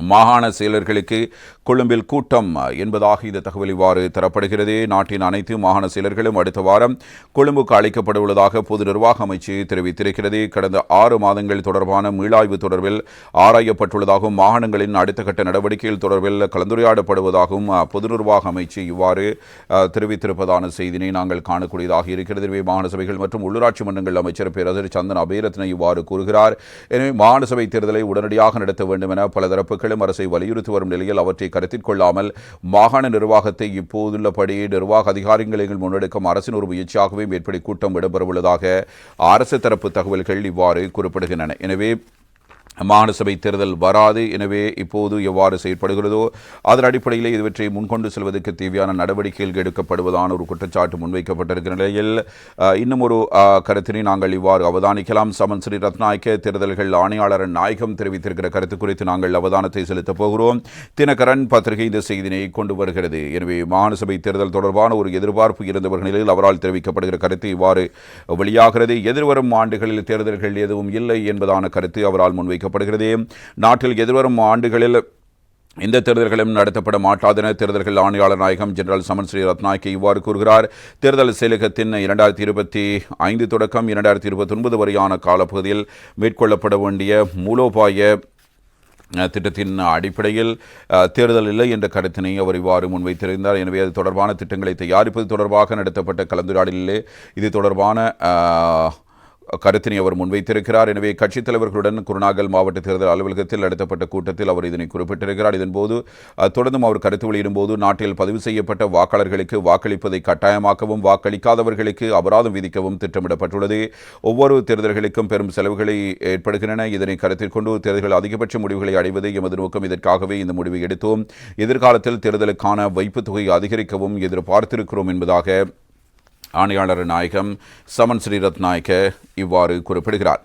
மாகாண செயலர்களுக்கு கொழும்பில் கூட்டம் என்பதாக இந்த தகவல் இவ்வாறு தரப்படுகிறது. நாட்டின் அனைத்து மாகாண செயலர்களும் அடுத்த வாரம் கொழும்புக்கு அழைக்கப்பட உள்ளதாக பொது நிர்வாக அமைச்சு தெரிவித்திருக்கிறது. கடந்த ஆறு மாதங்கள் தொடர்பான மீளாய்வு தொடர்பில் ஆராயப்பட்டுள்ளதாகவும் மாகாணங்களின் அடுத்த கட்ட நடவடிக்கைகள் தொடர்பில் கலந்துரையாடப்படுவதாகவும் பொது நிர்வாக அமைச்சு இவ்வாறு தெரிவித்திருப்பதான செய்தினை நாங்கள் காணக்கூடியதாக இருக்கிறது. எனவே மாகாண சபைகள் மற்றும் உள்ளூராட்சி மன்றங்கள் அமைச்சர் பேரரசர் சந்தன் அபேரத்ன இவ்வாறு கூறுகிறார். எனவே மாகாண சபை தேர்தலை உடனடியாக நடத்த வேண்டும் என பல தரப்புகளும் அரசை வலியுறுத்தி வரும் நிலையில் அவற்றை கருத்தில் கொள்ளாமல் மாகாண நிர்வாகத்தை இப்போதுள்ளபடி நிர்வாக அதிகாரிகள் முன்னெடுக்கும் அரசின் ஒரு முயற்சியாகவே மேற்படி கூட்டம் இடம்பெறவுள்ளதாக அரசு தரப்பு தகவல்கள் இவ்வாறு குறிப்பிடுகின்றன. எனவே மாகாணசபை தேர்தல் வராது. எனவே இப்போது எவ்வாறு செயற்படுகிறதோ அதன் அடிப்படையில் இதுவற்றை முன்கொண்டு செல்வதற்கு தேவையான நடவடிக்கைகள் எடுக்கப்படுவதான ஒரு குற்றச்சாட்டு முன்வைக்கப்பட்டிருக்கிற நிலையில் இன்னும் ஒரு கருத்தினை நாங்கள் இவ்வாறு அவதானிக்கலாம். சமன் ஸ்ரீ ரத்நாயக்க தேர்தல்கள் ஆணையாளர் நாயகம் தெரிவித்திருக்கிற கருத்து குறித்து நாங்கள் அவதானத்தை செலுத்தப் போகிறோம். தினகரன் பத்திரிகை இந்த செய்தினை கொண்டு வருகிறது. எனவே மாகாணசபை தேர்தல் தொடர்பான ஒரு எதிர்பார்ப்பு இருந்தவர்கள் நிலையில் அவரால் தெரிவிக்கப்படுகிற கருத்து இவ்வாறு வெளியாகிறது. எதிர்வரும் ஆண்டுகளில் தேர்தல்கள் எதுவும் இல்லை என்பதான கருத்து அவரால் முன்வைக்க தெரிவிக்கப்படுகிறது நாட்டில் எதிர்வரும் ஆண்டுகளில் இந்த தேர்தல்களும் நடத்தப்பட மாட்டாதென தேர்தல்கள் ஆணையாளர் நாயகம் ஜெனரல் சமன் ஸ்ரீ ரத்நாயக்கே இவ்வாறு கூறுகிறார். தேர்தல் செயலகத்தின் இரண்டாயிரத்தி இருபத்தி ஐந்து தொடக்கம் இரண்டாயிரத்தி இருபத்தி ஒன்பது வரையான காலப்பகுதியில் மேற்கொள்ளப்பட வேண்டிய மூலோபாய திட்டத்தின் அடிப்படையில் தேர்தல் இல்லை என்ற கருத்தினை அவர் இவ்வாறு முன்வைத்திருந்தார். எனவே அது தொடர்பான திட்டங்களை தயாரிப்பது தொடர்பாக நடத்தப்பட்ட கலந்துரையாடலிலே இது தொடர்பான கருத்தினை அவர் முன்வைத்திருக்கிறார். எனவே கட்சித் தலைவர்களுடன் குருநாகல் மாவட்ட தேர்தல் அலுவலகத்தில் நடத்தப்பட்ட கூட்டத்தில் அவர் இதனை குறிப்பிட்டிருக்கிறார். இதன்போது தொடர்ந்தும் அவர் கருத்து வெளியிடும்போது நாட்டில் பதிவு செய்யப்பட்ட வாக்காளர்களுக்கு வாக்களிப்பதை கட்டாயமாக்கவும் வாக்களிக்காதவர்களுக்கு அபராதம் விதிக்கவும் திட்டமிடப்பட்டுள்ளது. ஒவ்வொரு தேர்தல்களுக்கும் பெரும் செலவுகளை ஏற்படுகின்றன. இதனை கருத்தில் கொண்டு தேர்தல்கள் அதிகபட்ச முடிவுகளை அடைவது எமது நோக்கம். இதற்காகவே இந்த முடிவை எடுத்தோம். எதிர்காலத்தில் தேர்தலுக்கான வைப்பு தொகை அதிகரிக்கவும் எதிர்பார்த்திருக்கிறோம் என்பதாக ஆணையாளர் நாயகம் சமன் ஸ்ரீரத் நாயக்க இவ்வாறு குறிப்பிடுகிறார்.